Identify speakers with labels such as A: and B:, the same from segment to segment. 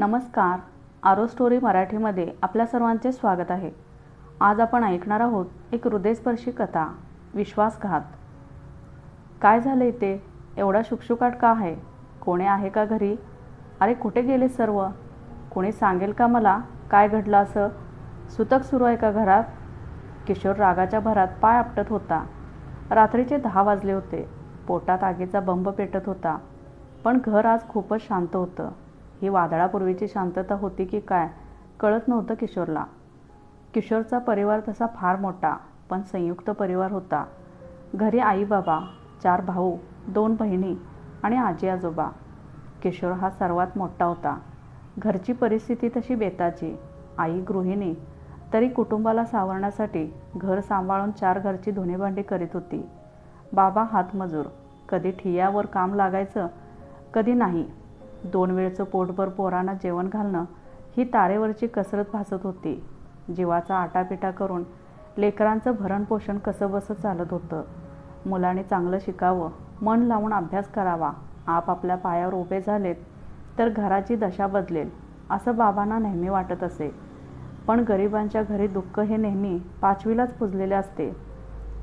A: नमस्कार आरो स्टोरी मराठीमध्ये आपल्या सर्वांचे स्वागत आहे. आज आपण ऐकणार आहोत एक हृदयस्पर्शी कथा विश्वासघात. काय झालं इथे? एवढा शुकशुकाट का आहे? कोणी आहे का घरी? अरे कुठे गेले सर्व? कोणी सांगेल का मला काय घडलं असं? सुतक सुरू आहे का घरात? किशोर रागाच्या भरात पाय आपटत होता. रात्रीचे दहा वाजले होते. पोटात आगीचा बंब पेटत होता. पण घर आज खूपच शांत होतं. ही वादळापूर्वीची शांतता होती की काय कळत नव्हतं किशोरला. किशोरचा परिवार तसा फार मोठा पण संयुक्त परिवार होता. घरी आई बाबा चार भाऊ दोन बहिणी आणि आजी आजोबा किशोर हा सर्वात मोठा होता. घरची परिस्थिती तशी बेताची. आई गृहिणी. तरी कुटुंबाला सावरण्यासाठी घर सांभाळून चार घरची धुणीभांडी करीत होती. बाबा हातमजूर. कधी ठियावर काम लागायचं कधी नाही. दोन वेळचं पोटभर पोरांना जेवण घालणं ही तारेवरची कसरत भासत होती. जीवाचा आटापिटा करून लेकरांचं भरणपोषण कसं बसं चालत होतं. मुलांनी चांगलं शिकावं मन लावून अभ्यास करावा आपापल्या पायावर उभे झालेत तर घराची दशा बदलेल असं बाबांना नेहमी वाटत असे. पण गरिबांच्या घरी दुःख हे नेहमी पाचवीलाच पुजलेले असते.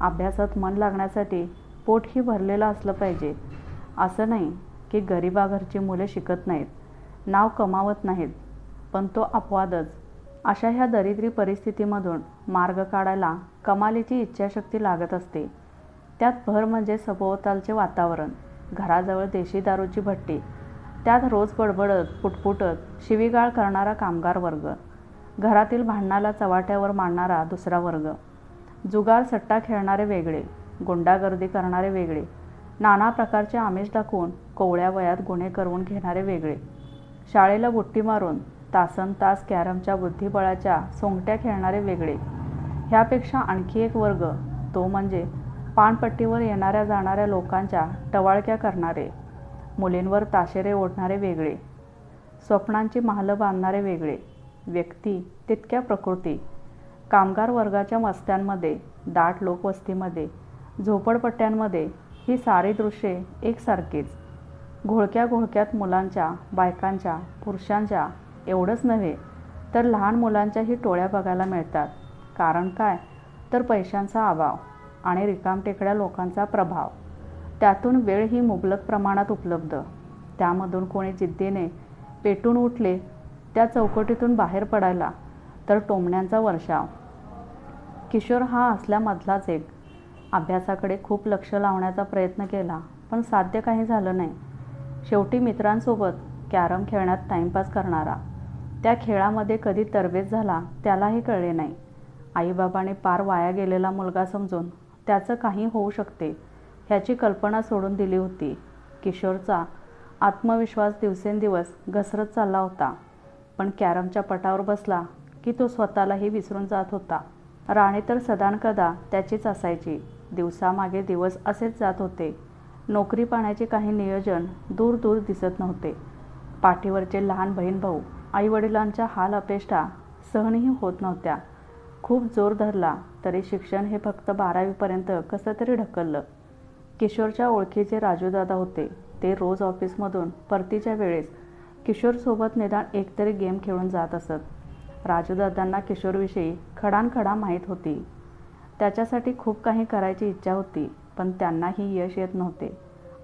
A: अभ्यासात मन लागण्यासाठी पोटही भरलेलं असलं पाहिजे. असं नाही की गरिबाघरची मुले शिकत नाहीत. नाव कमावत नाहीत पण तो अपवादच. अशा ह्या दरिद्री परिस्थितीमधून मार्ग काढायला कमालीची इच्छाशक्ती लागत असते. त्यात भर म्हणजे सभोवतालचे वातावरण घराजवळ देशी दारूची भट्टी त्यात रोज बडबडत पुटपुटत शिवीगाळ करणारा कामगार वर्ग घरातील भांडणाला चवाट्यावर मांडणारा दुसरा वर्ग. जुगार सट्टा खेळणारे वेगळे गुंडागर्दी करणारे वेगळे नाना प्रकारचे आमिष दाखवून कोवळ्या वयात गुन्हे करवून घेणारे वेगळे. शाळेला बुट्टी मारून तासन तास कॅरमच्या बुद्धिबळाच्या सोंगट्या खेळणारे वेगळे. ह्यापेक्षा आणखी एक वर्ग तो म्हणजे पानपट्टीवर येणाऱ्या जाणाऱ्या लोकांच्या टवाळक्या करणारे मुलींवर ताशेरे ओढणारे वेगळे स्वप्नांची महालं बांधणारे वेगळे व्यक्ती तितक्या प्रकृती कामगार वर्गाच्या मस्त्यांमध्ये दाट लोकवस्तीमध्ये झोपडपट्ट्यांमध्ये ही सारी दृश्ये एकसारखीच. घोळक्या घोळक्यात मुलांच्या बायकांच्या पुरुषांच्या एवढंच नव्हे तर लहान मुलांच्याही टोळ्या बघायला मिळतात. कारण काय? तर पैशांचा अभाव आणि रिकामटेकड्या लोकांचा प्रभाव. त्यातून वेळ ही मुबलक प्रमाणात उपलब्ध. त्यामधून कोणी जिद्दीने पेटून उठले त्या चौकटीतून बाहेर पडायला तर टोमण्यांचा वर्षाव. किशोर हा असल्यामधलाच एक अभ्यासाकडे खूप लक्ष लावण्याचा प्रयत्न केला पण साध्य काही झालं नाही. शेवटी मित्रांसोबत कॅरम खेळण्यात टाईमपास करणारा. त्या खेळामध्ये कधी तरबेज झाला त्यालाही कळले नाही. आईबाबाने पार वाया गेलेला मुलगा समजून त्याचं काही होऊ शकते ह्याची कल्पना सोडून दिली होती. किशोरचा आत्मविश्वास दिवसेंदिवस घसरत चालला होता पण कॅरमच्या पटावर बसला की तो स्वतःलाही विसरून जात होता. राणी तर सदानकदा त्याचीच असायची. दिवसामागे दिवस असेच जात होते. नोकरी पाण्याचे काही नियोजन दूर दूर दिसत नव्हते. पाठीवरचे लहान बहीण भाऊ आईवडिलांच्या हाल अपेष्टा सहनही होत नव्हत्या. खूप जोर धरला तरी शिक्षण हे फक्त बारावीपर्यंत कसं तरी ढकललं. किशोरच्या ओळखीचे राजूदादा होते. ते रोज ऑफिसमधून परतीच्या वेळेस किशोरसोबत निदान एकतरी गेम खेळून जात असत. राजूदादांना किशोरविषयी खडानखडा माहीत होती. त्याच्यासाठी खूप काही करायची इच्छा होती पण त्यांनाही यश येत नव्हते.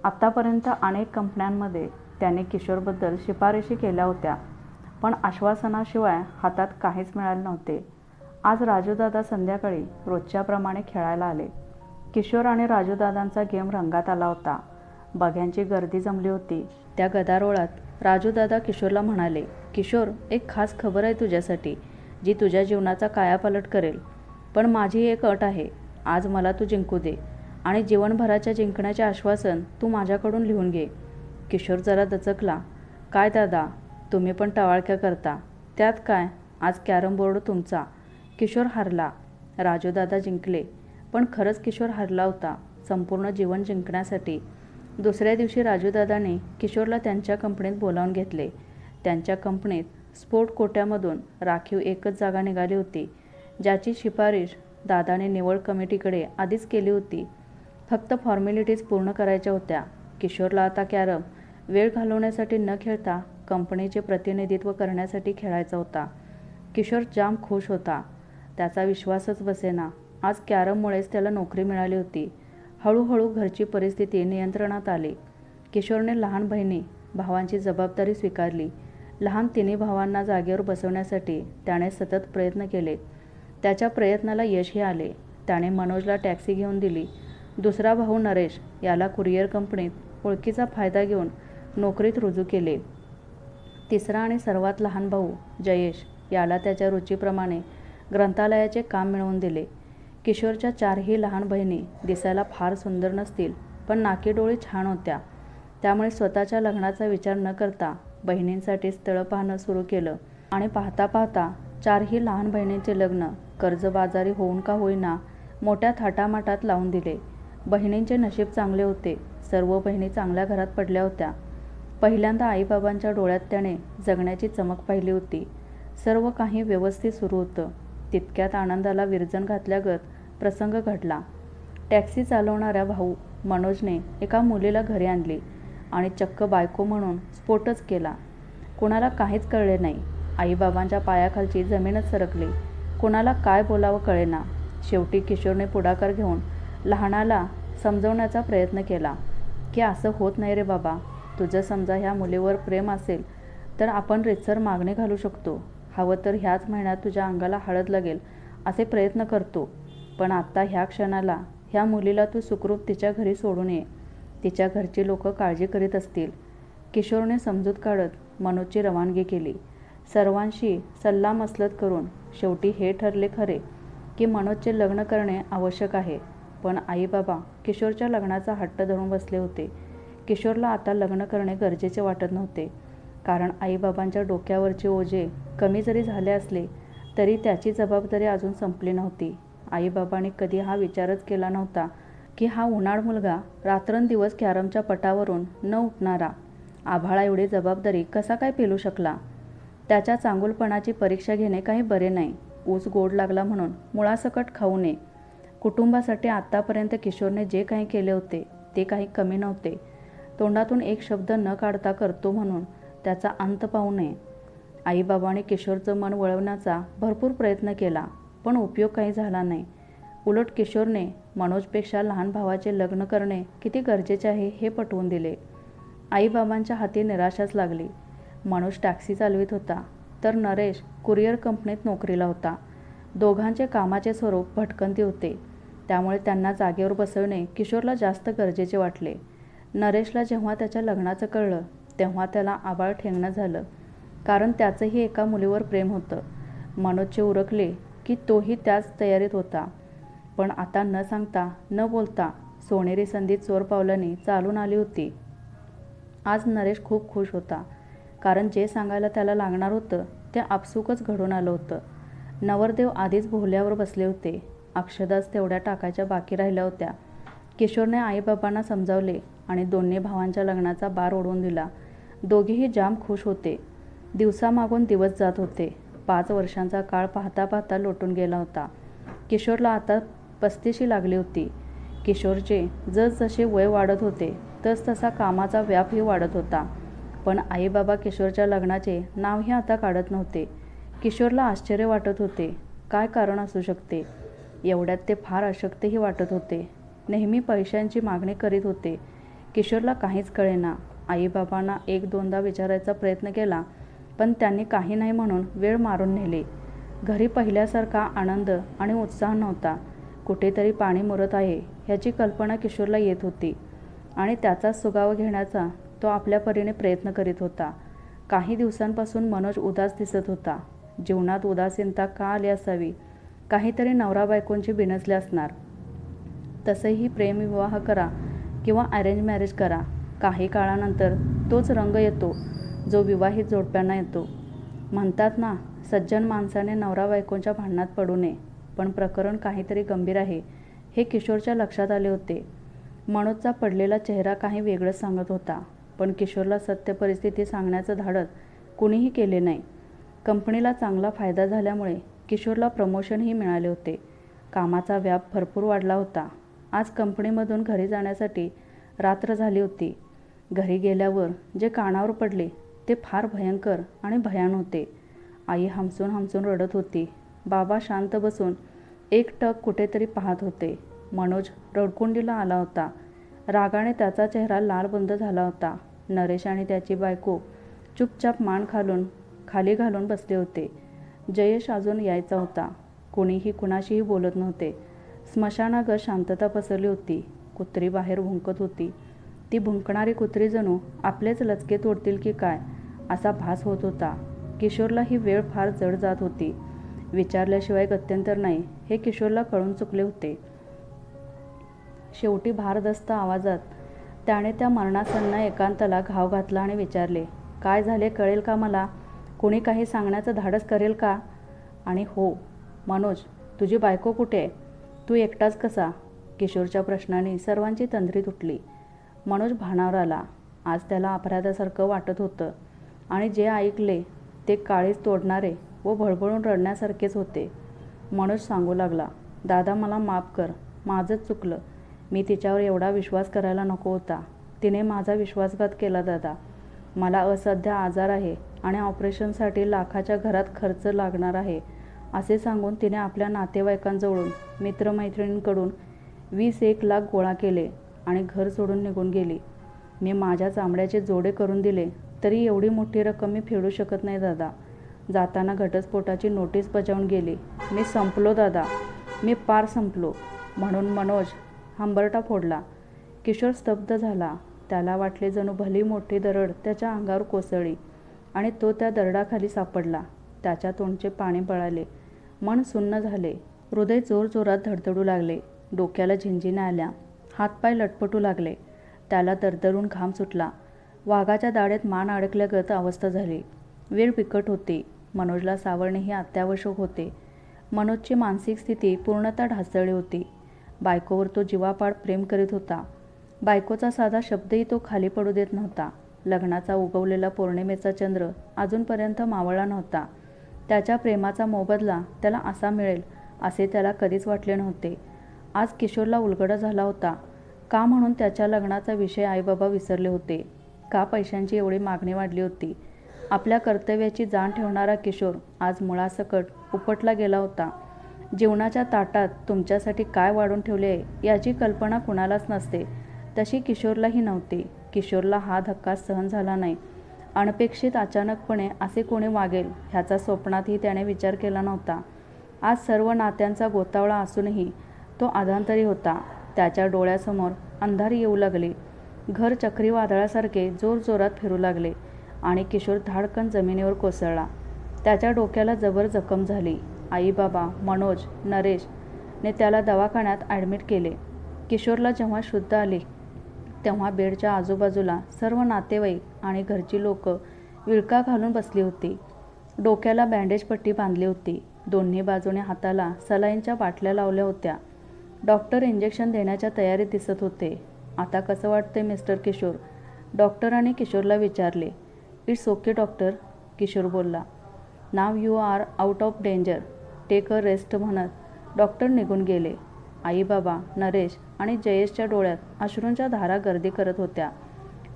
A: आत्तापर्यंत अनेक कंपन्यांमध्ये त्याने किशोरबद्दल शिफारशी केल्या होत्या पण आश्वासनाशिवाय हातात काहीच मिळाले नव्हते. आज राजूदादा संध्याकाळी रोजच्याप्रमाणे खेळायला आले. किशोर आणि राजूदादांचा गेम रंगात आला होता. बघ्यांची गर्दी जमली होती. त्या गदारोळात राजूदादा किशोरला म्हणाले किशोर एक खास खबर आहे तुझ्यासाठी जी तुझ्या जीवनाचा कायापालट करेल. पण माझी एक अट आहे. आज मला तू जिंकू दे आणि जीवनभराच्या जिंकण्याचे आश्वासन तू माझ्याकडून लिहून घे. किशोर जरा दचकला. काय दादा तुम्ही पण टवाळक्या करता. त्यात काय? आज कॅरम बोर्ड तुमचा. किशोर हरला. राजूदादा जिंकले. पण खरंच किशोर हरला होता संपूर्ण जीवन जिंकण्यासाठी. दुसऱ्या दिवशी राजूदादाने किशोरला त्यांच्या कंपनीत बोलावून घेतले. त्यांच्या कंपनीत स्पोर्ट कोट्यामधून राखीव एकच जागा निघाली होती. ज्याची शिफारिश दादाने निवड कमिटीकडे आधीच केली होती. फक्त फॉर्मॅलिटीज पूर्ण करायच्या होत्या. किशोरला आता कॅरम वेळ घालवण्यासाठी न खेळता कंपनीचे प्रतिनिधित्व करण्यासाठी खेळायचा होता. किशोर जाम खुश होता. त्याचा विश्वासच बसेना. आज कॅरममुळेच त्याला नोकरी मिळाली होती. हळूहळू घरची परिस्थिती नियंत्रणात आली. किशोरने लहान बहिणी भावांची जबाबदारी स्वीकारली. लहान तिन्ही भावांना जागेवर बसवण्यासाठी त्याने सतत प्रयत्न केले. त्याच्या प्रयत्नाला यशही आले. त्याने मनोजला टॅक्सी घेऊन दिली. दुसरा भाऊ नरेश याला कुरिअर कंपनीत ओळखीचा फायदा घेऊन नोकरीत रुजू केले. तिसरा आणि सर्वात लहान भाऊ जयेश याला त्याच्या रुचीप्रमाणे ग्रंथालयाचे काम मिळवून दिले. किशोरच्या चारही लहान बहिणी दिसायला फार सुंदर नसतील पण नाकीडोळी छान होत्या. त्यामुळे स्वतःच्या लग्नाचा विचार न करता बहिणींसाठी स्थळं पाहणं सुरू केलं. आणि पाहता पाहता चारही लहान बहिणींचे लग्न कर्जबाजारी होऊन का होईना मोठ्या थाटामाटात लावून दिले. बहिणींचे नशीब चांगले होते. सर्व बहिणी चांगल्या घरात पडल्या होत्या. पहिल्यांदा आईबाबांच्या डोळ्यात त्याने जगण्याची चमक पाहिली होती. सर्व काही व्यवस्थित सुरू होतं. तितक्यात आनंदाला विरजन घातल्यागत प्रसंग घडला. टॅक्सी चालवणाऱ्या भाऊ मनोजने एका मुलीला घरी आणली आणि चक्क बायको म्हणून स्फोटच केला. कुणाला काहीच कळले नाही. आईबाबांच्या पायाखालची जमीनच सरकली. कुणाला काय बोलावं कळेना. शेवटी किशोरने पुढाकार घेऊन लहानाला समजवण्याचा प्रयत्न केला. की असं होत नाही रे बाबा. तुझं समजा ह्या मुलीवर प्रेम असेल तर आपण रितसर मागणी घालू शकतो. हवं तर ह्याच महिन्यात तुझ्या अंगाला हळद लागेल असे प्रयत्न करतो. पण आत्ता ह्या क्षणाला ह्या मुलीला तू सुखरूप तिच्या घरी सोडून ये. तिच्या घरची लोक काळजी करीत असतील. किशोरने समजूत काढत मनोजची रवानगी केली. सर्वांशी सल्लामसलत करून शेवटी हे ठरले खरे की मनोजचे लग्न करणे आवश्यक आहे. पण आईबाबा किशोरच्या लग्नाचा हट्ट धरून बसले होते. किशोरला आता लग्न करणे गरजेचे वाटत नव्हते. कारण आईबाबांच्या डोक्यावरचे ओझे कमी जरी झाले असले तरी त्याची जबाबदारी अजून संपली नव्हती. आईबाबांनी कधी हा विचारच केला नव्हता की हा उन्हाळ मुलगा रात्रंदिवस कॅरमच्या पटावरून न उठणारा आभाळा एवढी जबाबदारी कसा काय पेलू शकला? त्याच्या चांगुलपणाची परीक्षा घेणे काही बरे नाही. ऊस गोड लागला म्हणून मुळासकट खाऊ नये. कुटुंबासाठी आत्तापर्यंत किशोरने जे काही केले होते ते काही कमी नव्हते. तोंडातून एक शब्द न काढता करतो म्हणून त्याचा अंत पाहू नये. आईबाबाने किशोरचं मन वळवण्याचा भरपूर प्रयत्न केला पण उपयोग काही झाला नाही. उलट किशोरने मनोजपेक्षा लहान भावाचे लग्न करणे किती गरजेचे आहे हे पटवून दिले. आईबाबांच्या हाती निराशाच लागली. मनोज टॅक्सी चालवित होता. तर नरेश कुरिअर कंपनीत नोकरीला होता. दोघांचे कामाचे स्वरूप भटकंती होते. त्यामुळे त्यांना जागेवर बसवणे किशोरला जास्त गरजेचे वाटले. नरेशला जेव्हा त्याच्या लग्नाचं कळलं तेव्हा त्याला आबाळ ठेंगणं झालं. कारण त्याचंही एका मुलीवर प्रेम होतं. मनोजचे उरकले की तोही त्याच तयारीत होता. पण आता न सांगता न बोलता सोनेरी संधी चोर पावलांनी चालून आली होती. आज नरेश खूप खुश होता. कारण जे सांगायला त्याला लागणार होतं ते आपसुकच घडून आलं होतं. नवरदेव आधीच भोल्यावर बसले होते. अक्षदाच तेवढ्या टाकायच्या बाकी राहिल्या होत्या. किशोरने आईबाबांना समजावले आणि दोन्ही भावांच्या लग्नाचा बार ओढवून दिला. दोघेही जाम खुश होते. दिवसामागून दिवस जात होते. पाच वर्षांचा काळ पाहता पाहता लोटून गेला होता. किशोरला आता पस्तीशी लागली होती. किशोरचे जसजसे वय वाढत होते तसतसा कामाचा व्यापही वाढत होता. पण आईबाबा किशोरच्या लग्नाचे नावही आता काढत नव्हते. किशोरला आश्चर्य वाटत होते. काय कारण असू शकते? एवढ्यात ते फार अशक्तही वाटत होते. नेहमी पैशांची मागणी करीत होते. किशोरला काहीच कळेना. आईबाबांना एक दोनदा विचारायचा प्रयत्न केला पण त्यांनी काही नाही म्हणून वेळ मारून नेली. घरी पहिल्यासारखा आनंद आणि उत्साह नव्हता. कुठेतरी पाणी मुरत आहे ह्याची कल्पना किशोरला येत होती. आणि त्याचाच सुगावा घेण्याचा तो आपल्या परीने प्रयत्न करीत होता. काही दिवसांपासून मनोज उदास दिसत होता. जीवनात उदासीनता का आली असावी? काहीतरी नवरा बायकोंची बिनसले असणार. तसेही प्रेमविवाह करा किंवा अरेंज मॅरेज करा. काही काळानंतर तोच रंग येतो जो विवाहित जोडप्यांना येतो. म्हणतात ना सज्जन माणसाने नवरा बायकोंच्या भांडणात पडू नये पण प्रकरण काहीतरी गंभीर आहे हे किशोरच्या लक्षात आले होते. मनोजचा पडलेला चेहरा काही वेगळंच सांगत होता. पण किशोरला सत्य परिस्थिती सांगण्याचं धाडस कुणीही केले नाही. कंपनीला चांगला फायदा झाल्यामुळे किशोरला प्रमोशनही मिळाले होते. कामाचा व्याप भरपूर वाढला होता. आज कंपनीमधून घरी जाण्यासाठी रात्र झाली होती. घरी गेल्यावर जे कानावर पडले ते फार भयंकर आणि भयान होते. आई हमसून हमसून रडत होती. बाबा शांत बसून एक टक कुठेतरी पाहत होते. मनोज रडकुंडीला आला होता. रागाने त्याचा चेहरा लालबंद झाला होता. नरेश आणि त्याची बायको चुपचाप मान खालून खाली घालून बसले होते. जयेश अजून यायचा होता. कोणीही कुणाशीही बोलत नव्हते. स्मशानागत शांतता पसरली होती. कुत्री बाहेर भुंकत होती. ती भुंकणारी कुत्री जणू आपलेच लचके तोडतील की काय असा भास होत होता. किशोरला ही वेळ फार जड जात होती. विचारल्याशिवाय गत्यंतर नाही हे किशोरला कळून चुकले होते. शेवटी भारदस्त आवाजात त्याने त्या मरणासन्न एकांताला घाव घातला आणि विचारले काय झाले? कळेल का मला? कुणी काही सांगण्याचं धाडस करेल का? आणि हो मनोज तुझी बायको कुठे आहे? तू एकटाच कसा? किशोरच्या प्रश्नाने सर्वांची तंद्री तुटली. मनोज भानावर आला. आज त्याला अपराधासारखं वाटत होतं. आणि जे ऐकले ते काळीच तोडणारे व भळभळून रडण्यासारखेच होते. मनोज सांगू लागला दादा मला माफ कर. माझंच चुकलं. मी तिच्यावर एवढा विश्वास करायला नको होता. तिने माझा विश्वासघात केला दादा. मला असाध्य आजार आहे आणि ऑपरेशनसाठी लाखाच्या घरात खर्च लागणार आहे असे सांगून तिने आपल्या नातेवाईकांजवळून मित्रमैत्रिणींकडून वीस एक लाख गोळा केले आणि घर सोडून निघून गेली. मी माझ्या चामड्याचे जोडे करून दिले तरी एवढी मोठी रक्कम मी फेडू शकत नाही दादा. जाताना घटस्फोटाची नोटीस बजावून गेली. मी संपलो दादा. मी पार संपलो. म्हणून मनोज हंबरटा फोडला. किशोर स्तब्ध झाला. त्याला वाटले जणू भली मोठी दरड त्याच्या अंगावर कोसळली आणि तो त्या दरडाखाली सापडला. त्याच्या तोंडचे पाणी पळाले मन सुन्न झाले. हृदय जोरजोरात धडधडू लागले. डोक्याला झिंझिण्या आल्या. हातपाय लटपटू लागले. त्याला दरदरून घाम सुटला. वाघाच्या दाड्यात मान अडकल्यागत अवस्था झाली. वेळ बिकट होती. मनोजला सावरणे हे अत्यावश्यक होते. मनोजची मानसिक स्थिती पूर्णतः ढासळली होती. बायकोवर तो जीवापाड प्रेम करीत होता. बायकोचा साधा शब्दही तो खाली पडू देत नव्हता. लग्नाचा उगवलेला पौर्णिमेचा चंद्र अजूनपर्यंत मावळला नव्हता. त्याच्या प्रेमाचा मोबदला त्याला असा मिळेल असे त्याला कधीच वाटले नव्हते. आज किशोरला उलगडा झाला होता. का म्हणून त्याच्या लग्नाचा विषय आईबाबा विसरले होते? का पैशांची एवढी मागणी वाढली होती? आपल्या कर्तव्याची जाण ठेवणारा किशोर आज मुळासकट उपटला गेला होता. जीवनाच्या ताटात तुमच्यासाठी काय वाढून ठेवले आहे याची कल्पना कुणालाच नसते. तशी किशोरलाही नव्हती. किशोरला हा धक्का सहन झाला नाही. अनपेक्षित अचानकपणे असे कोणी वागेल ह्याचा स्वप्नातही त्याने विचार केला नव्हता. आज सर्व नात्यांचा गोतावळा असूनही तो आधांतरी होता. त्याच्या डोळ्यासमोर अंधारी येऊ लागले. घर चक्रीवादळासारखे जोरजोरात फिरू लागले आणि किशोर धाडकन जमिनीवर कोसळला. त्याच्या डोक्याला जबर जखम झाली. आईबाबा मनोज नरेश ने त्याला दवाखान्यात ॲडमिट केले. किशोरला जेव्हा शुद्ध आले तेव्हा बेडच्या आजूबाजूला सर्व नातेवाईक आणि घरची लोक विळका घालून बसली होती. डोक्याला बँडेज पट्टी बांधली होती. दोन्ही बाजूने हाताला सलाईनच्या बाटल्या लावल्या होत्या. डॉक्टर इंजेक्शन देण्याच्या तयारीत दिसत होते. आता कसं वाटते मिस्टर किशोर? डॉक्टरांनी किशोरला विचारले. इट्स ओके डॉक्टर किशोर बोलला. Now you are out of danger take a rest म्हणत डॉक्टर निघून गेले. आई बाबा नरेश आणि जयेशच्या डोळ्यात अश्रूंच्या धारा गर्दी करत होत्या.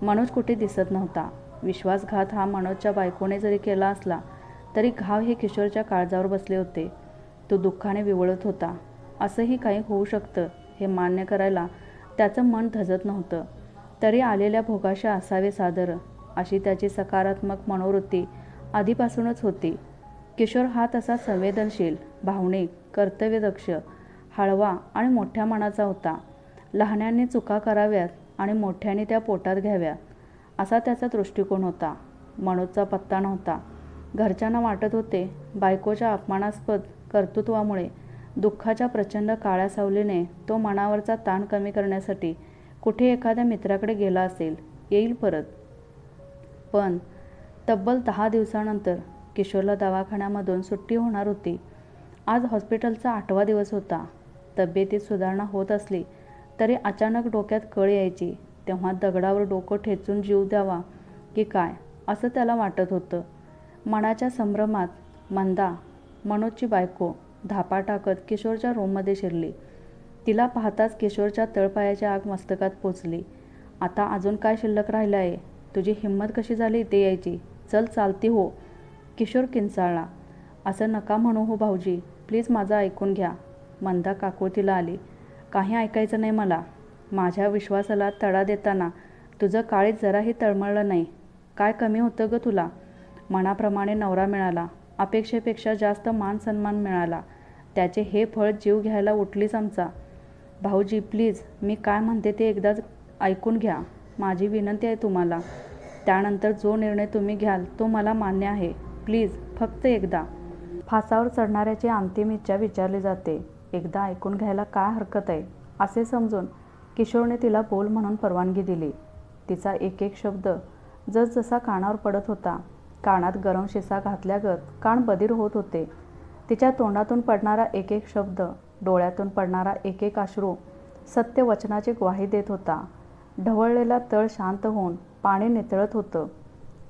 A: मनोज कुठे दिसत नव्हता. विश्वासघात हा मनोजच्या बायकोने जरी केला असला तरी घाव हे किशोरच्या काळजावर बसले होते. तो दुःखाने विवळत होता. असंही काही होऊ शकतं हे मान्य करायला त्याचं मन धजत नव्हतं. तरी आलेल्या भोगाशा असावे सादर अशी त्याची सकारात्मक मनोवृत्ती आधीपासूनच होती. किशोर हा तसा संवेदनशील भावनिक कर्तव्यदक्ष हळवा आणि मोठ्या मनाचा होता. लहान्यांनी चुका कराव्यात आणि मोठ्याने त्या पोटात घ्याव्यात असा त्याचा दृष्टिकोन होता. मनोजचा पत्ता नव्हता. घरच्यांना वाटत होते बायकोच्या अपमानास्पद कर्तृत्वामुळे दुःखाच्या प्रचंड काळ्या सावलीने तो मनावरचा ताण कमी करण्यासाठी कुठे एखाद्या मित्राकडे गेला असेल येईल परत. पण तब्बल दहा दिवसानंतर किशोरला दवाखान्यामधून सुट्टी होणार होती. आज हॉस्पिटलचा आठवा दिवस होता. तब्येतीत सुधारणा होत असली तरी अचानक डोक्यात कळ यायची. तेव्हा दगडावर डोकं ठेचून जीव द्यावा की काय असं त्याला वाटत होतं. मनाच्या संभ्रमात मंदा मनोजची बायको धापा टाकत किशोरच्या रूममध्ये शिरली. तिला पाहताच किशोरच्या तळपायाची आग मस्तकात पोचली. आता अजून काय शिल्लक राहिलं आहे तुझी हिंमत कशी झाली इथे यायची? चल चालती हो. किशोर किंचाळला. असं नका म्हणू हो भाऊजी. प्लीज माझं ऐकून घ्या. मंदा काकुळतीला आली. काही ऐकायचं नाही मला. माझ्या विश्वासाला तडा देताना तुझं काळीत जराही तळमळलं नाही. काय कमी होतं ग तुला? मनाप्रमाणे नवरा मिळाला. अपेक्षेपेक्षा जास्त मान सन्मान मिळाला. त्याचे हे फळ जीव घ्यायला उठलीच आमचा. भाऊजी प्लीज. मी काय म्हणते ते एकदाच ऐकून घ्या. माझी विनंती आहे तुम्हाला. त्यानंतर जो निर्णय तुम्ही घ्याल तो मला मान्य आहे. प्लीज फक्त एकदा. फासावर चढणाऱ्याची अंतिम इच्छा विचारली जाते. एकदा ऐकून घ्यायला काय हरकत आहे? असे समजून किशोरने तिला बोल म्हणून परवानगी दिली. तिचा एक एक शब्द जसजसा कानावर पडत होता कानात गरम शिसा घातल्यागत कान बधीर होत होते. तिच्या तोंडातून पडणारा एक एक शब्द डोळ्यातून पडणारा एक एक अश्रू सत्य वचनाची ग्वाही देत होता. ढवळलेला तळ शांत होऊन पाणी नितळत होतं.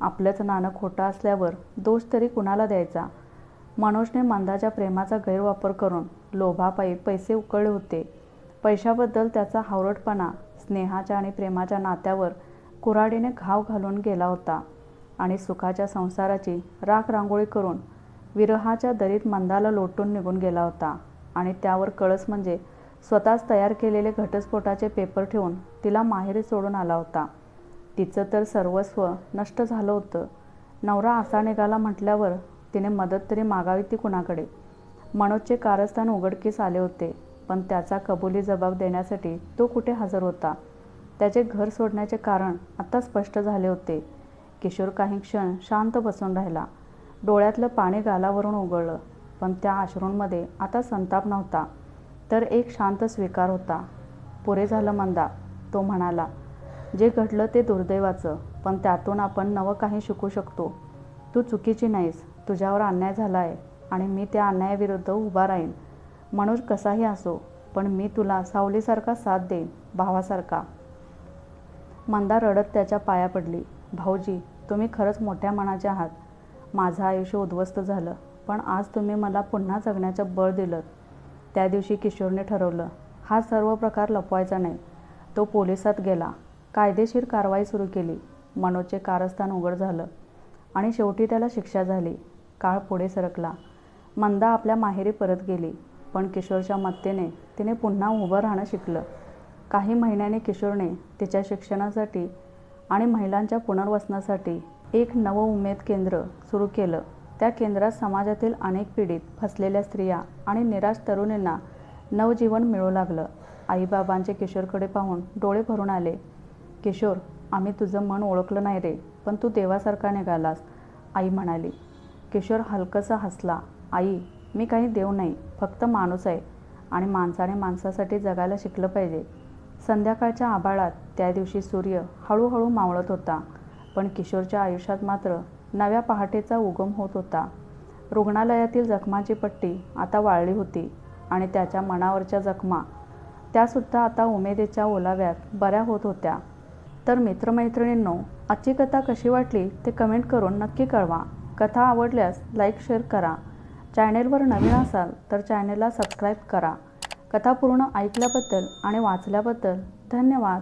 A: आपलंच नाणं खोटं असल्यावर दोष तरी कुणाला द्यायचा? मनोजने मंदाच्या प्रेमाचा गैरवापर करून लोभापायी पैसे उकळले होते. पैशाबद्दल त्याचा हावरटपणा स्नेहाच्या आणि प्रेमाच्या नात्यावर कुऱ्हाडीने घाव घालून गेला होता आणि सुखाच्या संसाराची राख रांगोळी करून विरहाच्या दरीत मंदाला लोटून निघून गेला होता आणि त्यावर कळस म्हणजे स्वतःच तयार केलेले घटस्फोटाचे पेपर ठेवून तिला माहेरी सोडून आला होता. तिचं तर सर्वस्व नष्ट झालं होतं. नवरा असा निघाला म्हटल्यावर तिने मदत तरी मागावी ती कुणाकडे? मनोजचे कारस्थान उघडकीस आले होते पण त्याचा कबुली जबाब देण्यासाठी तो कुठे हजर होता? त्याचे घर सोडण्याचे कारण आता स्पष्ट झाले होते. किशोर काही क्षण शांत बसून राहिला. डोळ्यातलं पाणी गालावरून उघडलं पण त्या अश्रूंमध्ये आता संताप नव्हता तर एक शांत स्वीकार होता. पुरे झालं मंदा तो म्हणाला जे घडलं ते दुर्दैवाचं पण त्यातून आपण नवं काही शिकू शकतो. तू चुकीची नाहीस तुझ्यावर अन्याय झाला आहे आणि मी त्या अन्यायाविरुद्ध उभा राहीन. मनोज कसाही असो पण मी तुला सावलीसारखा साथ देईन भावासारखा. मंदा रडत त्याच्या पाया पडली. भाऊजी तुम्ही खरंच मोठ्या मनाचे आहात. माझं आयुष्य उद्ध्वस्त झालं पण आज तुम्ही मला पुन्हा जगण्याचं बळ दिलं. त्या दिवशी किशोरने ठरवलं हा सर्व प्रकार लपवायचा नाही. तो पोलिसात गेला. कायदेशीर कारवाई सुरू केली. मनोजचे कारस्थान उघड झालं आणि शेवटी त्याला शिक्षा झाली. काळ पुढे सरकला. मंदा आपल्या माहेरी परत गेली पण किशोरच्या मत्तेने तिने पुन्हा उभं राहणं शिकलं. काही महिन्याने किशोरने तिच्या शिक्षणासाठी आणि महिलांच्या पुनर्वसनासाठी एक नवं उमेद केंद्र सुरू केलं. त्या केंद्रात समाजातील अनेक पीडित फसलेल्या स्त्रिया आणि निराश तरुणींना नवजीवन मिळू लागलं. आईबाबांचे किशोरकडे पाहून डोळे भरून आले. किशोर आम्ही तुझं मन ओळखलं नाही रे पण तू देवासारखा निघालास आई म्हणाली. किशोर हलकंसा हसला. आई मी काही देव नाही फक्त माणूस आहे आणि माणसाने माणसासाठी जगायला शिकलं पाहिजे. संध्याकाळच्या आभाळात त्या दिवशी सूर्य हळूहळू मावळत होता पण किशोरच्या आयुष्यात मात्र नव्या पहाटेचा उगम होत होता. रुग्णालयातील जखमाची पट्टी आता वाळली होती आणि त्याच्या मनावरच्या जखमा त्यासुद्धा आता उमेदीच्या ओलाव्यात बऱ्या होत होत्या. तर मित्रमैत्रिणींनो आजची कथा कशी वाटली ते कमेंट करून नक्की कळवा. कथा आवडल्यास लाईक शेअर करा. चॅनेलवर नवीन असाल तर चॅनेलला सबस्क्राईब करा. कथा पूर्ण ऐकल्याबद्दल आणि वाचल्याबद्दल धन्यवाद.